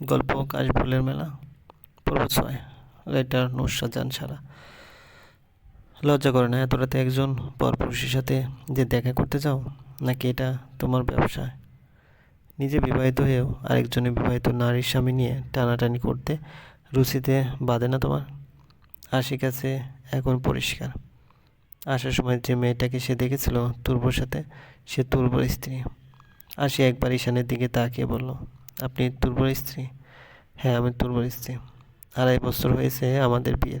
গল্প কাশফুলের মেলা পর্ব ছয় রাইটার জান সারা লজ্জা করে না, এত রাতে একজন পরপুরুষের সাথে যে দেখা করতে যাও নাকি এটা তোমার ব্যবসা? নিজে বিবাহিত হয়েও আরেকজনের বিবাহিত নারীর স্বামী নিয়ে টানাটানি করতে রুচিতে বাঁধে না তোমার? আশিক আছে, এখন পরিষ্কার। আসার সময় যে মেয়েটাকে সে দেখেছিল তুর্বর সাথে, সে তুর্বর স্ত্রী। আশি একবার ঈশানের দিকে তাকিয়ে বলল আপনি দুর্বল স্ত্রী। হ্যাঁ আমি দুর্বল স্ত্রী। আড়াই বছর হয়েছে আমাদের বিয়ের।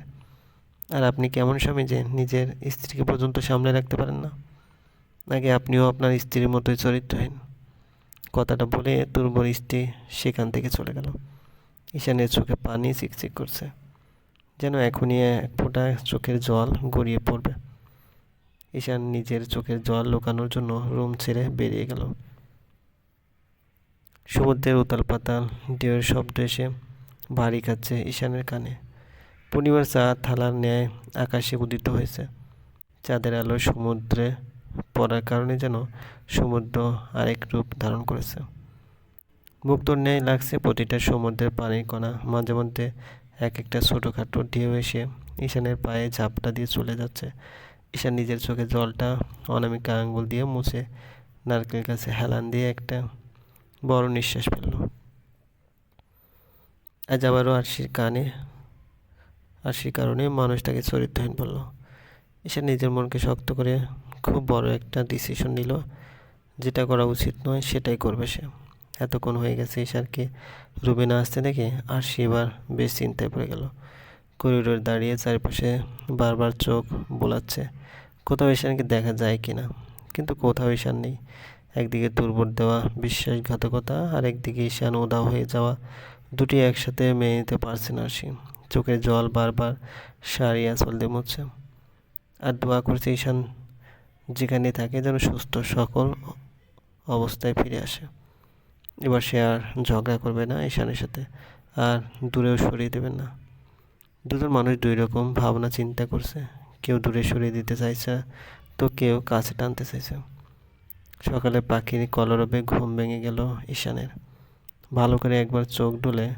আর আপনি কেমন স্বামী যে নিজের স্ত্রীকে পর্যন্ত সামলে রাখতে পারেন না? নাকি আপনিও আপনার স্ত্রীর মতোই চরিত্রহীন। কথাটা বলে তুর্বর স্ত্রী সেখান থেকে চলে গেল। ঈশানের চোখে পানি চিকচিক করছে। যেন এখনই এক ফোঁটা চোখের জল গড়িয়ে পড়বে। ঈশান নিজের চোখের জল লুকানোর জন্য রুম ছেড়ে বেরিয়ে গেল। সমুদ্রের উতাল পাতাল ঢেউয়ের শব্দ এসে ভারী খাচ্ছে ঈশানের কানে। পূর্ণিমার চাঁদ, থালার ন্যায় আকাশে উদিত হয়েছে। চাঁদের আলো সমুদ্রে পড়ার কারণে যেন সমুদ্র আরেক রূপ ধারণ করেছে। মুক্তর ন্যায় লাগছে প্রতিটা সমুদ্রের পানির কণা। মাঝে মধ্যে এক একটা ছোটোখাটো ঢেউ এসে ঈশানের পায়ে ঝাপটা দিয়ে চলে যাচ্ছে। ঈশান নিজের চোখে জলটা অনামিকা আঙ্গুল দিয়ে মুছে নারকেল গাছে হেলান দিয়ে একটা বড় নিঃশ্বাস ফেলল। আজ আবারও আরশির কানে, আরশির কারণে মানুষটাকে চরিত্রহীন বলল ঈশান নিজের মনকে শক্ত করে খুব বড় একটা ডিসিশন নিল, যেটা করা উচিত নয়, সেটাই করবে সে। এতক্ষণ হয়ে গেছে ঈশানকে রুমে না আসতে দেখে আর সে এবার বেশ চিন্তায় পড়ে গেল। করিডোর দাঁড়িয়ে চারপাশে বারবার চোখ বোলাচ্ছে, কোথাও ঈশানকে দেখা যায় কি না কিন্তু কোথাও ঈশান নেই। একদিকে দুর্বল দেওয়া, বিশ্বাসঘাতকতা আর একদিকে ঈশান উদাও হয়ে যাওয়া, দুটি একসাথে মেনে নিতে পারছে না সে। চোখে জল বারবার সারিয়া চলতে মুচ্ছে আর দোয়া করছে ঈশান যেখানে থাকে যেন সুস্থ সকল অবস্থায় ফিরে আসে। এবার সে আর ঝগড়া করবে না ঈশানের সাথে, আর দূরেও সরিয়ে দেবেন না। দুজন মানুষ দুই রকম ভাবনা চিন্তা করছে। কেউ দূরে সরিয়ে দিতে চাইছে, তো কেউ কাছে টানতে চাইছে। সকালে পাখির কলরবে ঘুম ভেঙে গেল ঈশানের। ভালো করে একবার চোখ ডুলে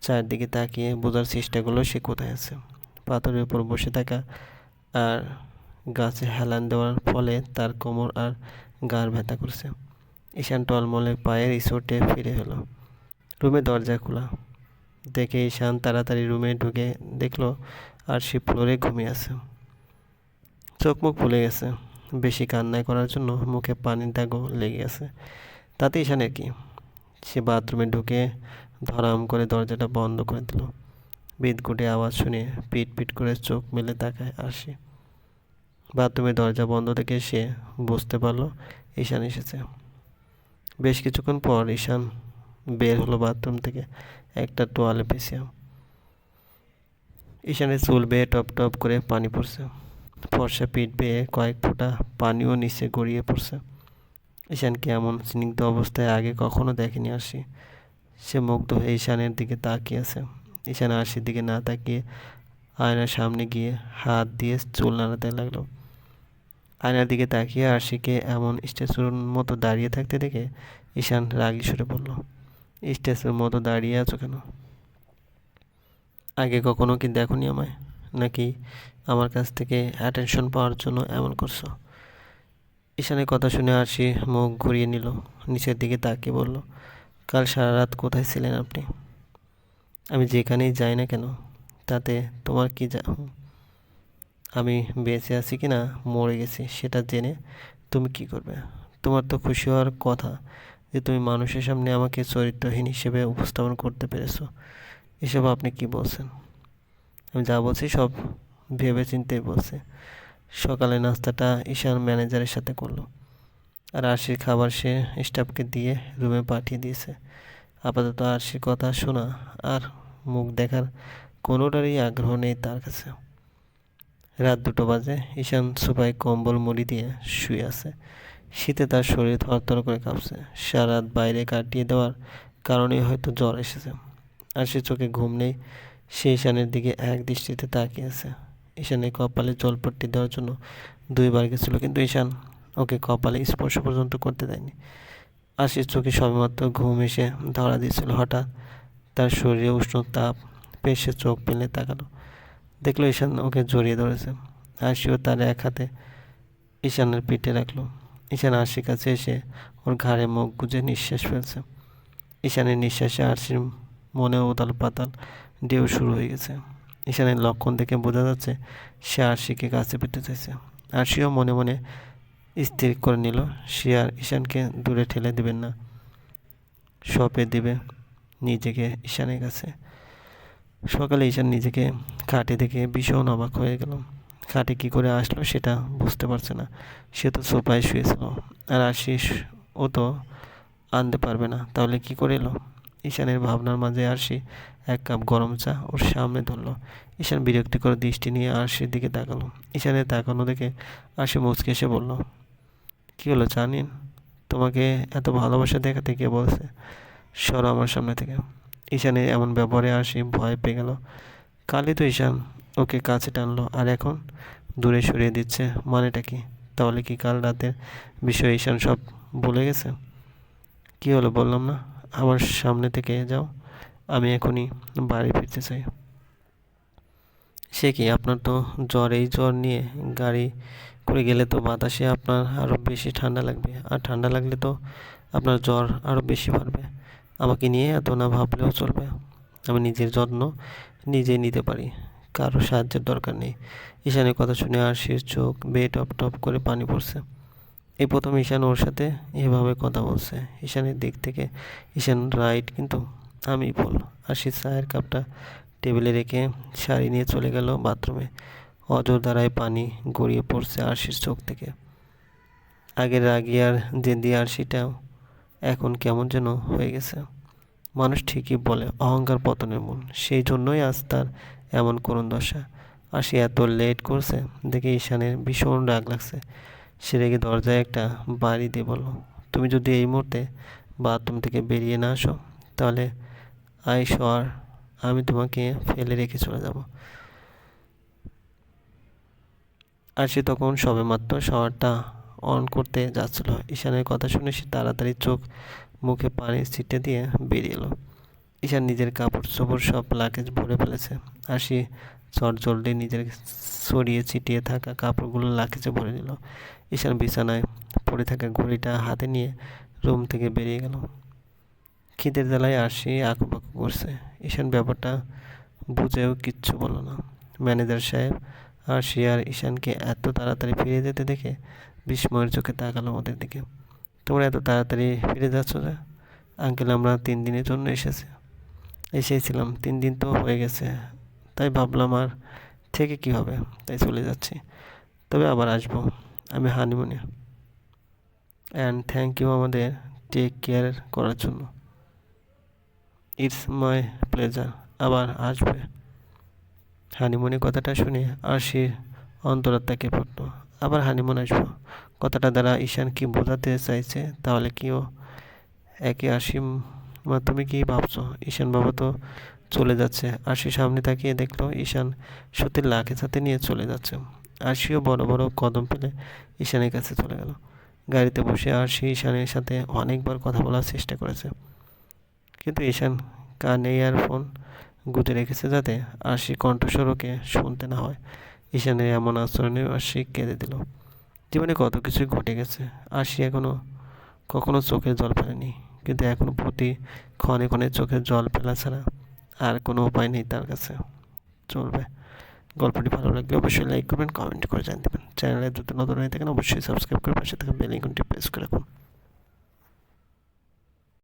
চারদিকে তাকিয়ে বোঝার চেষ্টা করল সে কোথায় আছে। পাথরের উপর বসে থাকা আর গাছে হেলান দেওয়ার ফলে তার কোমর আর গার ব্যথা করছে। ঈশান টলমলে পায়ের ইসোটে ফিরে হলো রুমে দরজা খোলা। দেখে ঈশান তাড়াতাড়ি রুমে ঢুকে দেখল আর সে ফ্লোরে ঘুমিয়ে আছে। চোখ মুখ ফুলে গেছে। বেশি কান্নায় করার জন্য মুখে পানির দাগও লেগে গেছে তাতে ঈশানের কি? সে বাথরুমে ঢুকে ধরাম করে দরজাটা বন্ধ করে দিল। বিদগুটে আওয়াজ শুনে পিট পিট করে চোখ মেলে তাকায় আসে বাথরুমের দরজা বন্ধ থেকে সে বুঝতে পারল, ঈশান এসেছে। বেশ কিছুক্ষণ পর ঈশান বের হলো বাথরুম থেকে, একটা টোয়ালে পেছিয়ে ঈশানের চুল বেয়ে টপ টপ করে পানি পড়ছে। ফর্সা পিঠ বেয়ে কয়েক ফোঁটা পানিও নিচে গড়িয়ে পড়ছে। ঈশানকে এমন স্নিগ্ধ অবস্থায় আগে কখনো দেখেনি আসি সে মুগ্ধ হয়ে ঈশানের দিকে তাকিয়ে আছে। ঈশান আরশির দিকে না তাকিয়ে আয়নার সামনে গিয়ে হাত দিয়ে চুল নাড়াতে লাগল। আয়নার দিকে তাকিয়ে আরশিকে এমন স্ট্যাচুর মতো দাঁড়িয়ে থাকতে দেখে ঈশান রাগি সরে বলল, স্ট্যাচুর মতো দাঁড়িয়ে আছো কেন? আগে কখনো কি দেখনি আমায়? নাকি আমার কাছ থেকে অ্যাটেনশন পাওয়ার জন্য এমন করছ। ঈশানের কথা শুনে আরশি মুখ ঘুরিয়ে নিল, নিচের দিকে তাকিয়ে বলল, কাল সারা রাত কোথায় ছিলেন আপনি? আমি যেখানেই যাই না কেন, তাতে তোমার কি যা আমি বেঁচে আছি কি না, মরে গেছি, সেটা জেনে তুমি কি করবে? তোমার তো খুশি হওয়ার কথা যে তুমি মানুষের সামনে আমাকে চরিত্রহীন হিসেবে উপস্থাপন করতে পেরেছ। এসব আপনি কি বলছেন? আমি যা বলছি সব ভেবে চিন্তেই বলছে। সকালে নাস্তাটা ঈশান ম্যানেজারের সাথে করল। আর আরশির খাবার সে স্টাফকে দিয়ে রুমে পাঠিয়ে দিয়েছে। আপাতত আরশির কথা শোনা আর মুখ দেখার কোনোটারই আগ্রহ নেই তার কাছে। রাত দুটো বাজে, ঈশান সুপায় কম্বল মুড়ি দিয়ে শুয়ে আছে। শীতে তার শরীর থরথর করে কাঁপছে। সারা রাত বাইরে কাটিয়ে দেওয়ার কারণেই হয়তো জ্বর এসেছে। আর সে চোখে ঘুম নেই, সে ঈশানের দিকে এক দৃষ্টিতে তাকিয়ে আছে। ঈশানের কপালে জলপট্টি দেওয়ার জন্য দুইবার গেছিল, কিন্তু ঈশান ওকে কপালে স্পর্শ পর্যন্ত করতে দেয়নি। আশির চোখে সবেমাত্র ঘুম এসে ধরা দিয়েছিল হঠাৎ। তার শরীরে উষ্ণ তাপ, পেশে চোখ পেলে তাকালো। দেখল ঈশান ওকে জড়িয়ে ধরেছে। আরশিও তার এক হাতে ঈশানের পিঠে রাখল। ঈশান আরশির কাছে এসে ওর ঘাড়ে মুখ গুজে নিঃশ্বাস ফেলছে। ঈশানের নিঃশ্বাসে আরশির মনে উতাল পাতাল ঢেউ শুরু হয়ে গেছে। ঈশানের লক্ষণ দেখে বোঝা যাচ্ছে সে আরশিকে কাছে পেতে চাইছে। আরশিও মনে মনে স্থির করে নিল, সে আর ঈশানকে দূরে ঠেলে দেবেন না। সপে দেবে নিজেকে ঈশানের কাছে। সকালে ঈশান নিজেকে খাটে দেখে ভীষণ অবাক হয়ে গেল। খাটে কী করে আসলো সেটা বুঝতে পারছে না। সে তো সোফায় শুয়েছিল আর আশিস, ও তো আনতে পারবে না। তাহলে কি করে এলো? ঈশানের ভাবনার মাঝে আরশি এক কাপ গরম চা ওর সামনে ধরলো। ঈশান বিরক্তিকর দৃষ্টি নিয়ে আরশির দিকে তাকালো। ঈশানের তাকানো দেখে আরশি মুচকে এসে বলল, কী হলো জানিন তোমাকে এত ভালোবাসা দেখাতে কে বলছে? সরো আমার সামনে থেকে। ঈশানের এমন ব্যবহারে আরশি ভয় পেয়ে গেল। কালই তো ঈশান ওকে কাছে টানলো, আর এখন? দূরে সরিয়ে দিচ্ছে, মানেটা কি? তাহলে কি কাল রাতের বিষয়ে ঈশান সব বলে গেছে? কি হলো বললাম না? আমার সামনে থেকে যাও। আমি এখনই বাড়ি ফিরতে চাই। সে কি আপনার তো জ্বর, এই জ্বর নিয়ে গাড়ি করে গেলে তো বাতাসে আপনার আরও বেশি ঠান্ডা লাগবে। আর ঠান্ডা লাগলে তো আপনার জ্বর আরও বেশি বাড়বে। আমাকে নিয়ে এত না ভাবলেও চলবে। আমি নিজের যত্ন নিজেই নিতে পারি। কারও সাহায্যের দরকার নেই। ঈশানের কথা শুনে আরশির চোখ বেয়ে টপ টপ করে পানি পড়ছে। এই প্রথম ঈশান ওর সাথে এভাবে কথা বলছে। ঈশানের দিক থেকে ঈশান, রাইট, কিন্তু আমি ভুল। আরশি চায়ের কাপটা টেবিলে রেখে শাড়ি নিয়ে চলে গেল বাথরুমে। অজর দ্বারায় পানি গড়িয়ে পড়ছে আরশির চোখ থেকে। আগের রাগি আর জেদি আরশিটাও এখন কেমন যেন হয়ে গেছে। মানুষ ঠিকই বলে, অহংকার পতনের মূল। সেই জন্যই আজ তার এমন করুণ দশা। আর সে এত লেট করছে, দেখে ঈশানের ভীষণ রাগ লাগছে। সে রেগে দরজায় একটা বাড়ি দিয়ে বলল, তুমি যদি এই মুহূর্তে বাথরুম থেকে বেরিয়ে না আসো, তাহলে আই শর আমি তোমাকে ফেলে রেখে চলে যাব। আর সে তখন সবে মাত্র শাওয়ারটা অন করতে যাচ্ছিল। ঈশানের কথা শুনে সে তাড়াতাড়ি চোখ মুখে পানি ছিটে দিয়ে বেরিয়ে এলো। ঈশান নিজের কাপড় চোপড় সব লাগেজ ভরে ফেলেছে আশি চট জলদি নিজের ছড়িয়ে ছিটিয়ে থাকা কাপড়গুলো লাগেজে ভরে নিল। ঈশান বিছানায় পড়ে থাকা ঘড়িটা হাতে নিয়ে রুম থেকে বেরিয়ে গেল। খিদের জ্বালায় আশি আঁকুপাকু করছে। ঈশান ব্যাপারটা বুঝেও কিচ্ছু বলল না। ম্যানেজার সাহেব আর সে আর ঈশানকে এত তাড়াতাড়ি ফিরে যেতে দেখে বিস্ময়ের চোখে তাকালো ওদের দিকে। তোমরা এত তাড়াতাড়ি ফিরে যাচ্ছ যে? আঙ্কেল, আমরা তিন দিনের জন্য এসেছি। এসেছিলাম, তিন দিন তো হয়ে গেছে। তাই ভাবলাম আর থেকে কি হবে? তাই চলে যাচ্ছি। তবে আবার আসব। আমি হানিমুনে। অ্যান্ড থ্যাংক ইউ আমাদের টেক কেয়ার করার জন্য। ইটস মাই প্লেজার আবার আসবে। হানিমুনের কথাটা শুনে আরশির অন্তরাত্মাকে পড়ল আবার হানিমুন আসব। কথাটা দ্বারা ঈশান কি বোঝাতে চাইছে, তাহলে কিও একে আসিম মা, তুমি কি ভাবছ? ঈশান বাবা তো চলে যাচ্ছে। আশি সামনে তাকিয়ে দেখল ঈশান সত্যি লাখে সাথে নিয়ে চলে যাচ্ছে। আশিও বড় বড় কদম ফেলে ঈশানের কাছে চলে গেল। গাড়িতে বসে আশি ঈশানের সাথে অনেকবার কথা বলার চেষ্টা করেছে। কিন্তু ঈশান কানে ইয়ারফোন গুঁজে রেখেছে যাতে আশি কণ্ঠস্বরকে শুনতে না হয়। ঈশানের এমন আচরণে আশি কেঁদে দিল। জীবনে কত কিছুই ঘটে গেছে। আশি এখনও কখনো চোখের জল ফেলেনি। কিন্তু এখনও প্রতি ক্ষণে ক্ষণে চোখের জল ফেলা ছাড়া আর কোনো উপায় নেই তার কাছে। চলবে। গল্পটি ভালো লাগলে অবশ্যই লাইক করবেন কমেন্ট করে জানতে পারেন চ্যানেলে যদি নতুন হয়ে থাকেন, অবশ্যই সাবস্ক্রাইব করে পাশে থাকা বেল আইকনটি প্রেস করে রাখুন।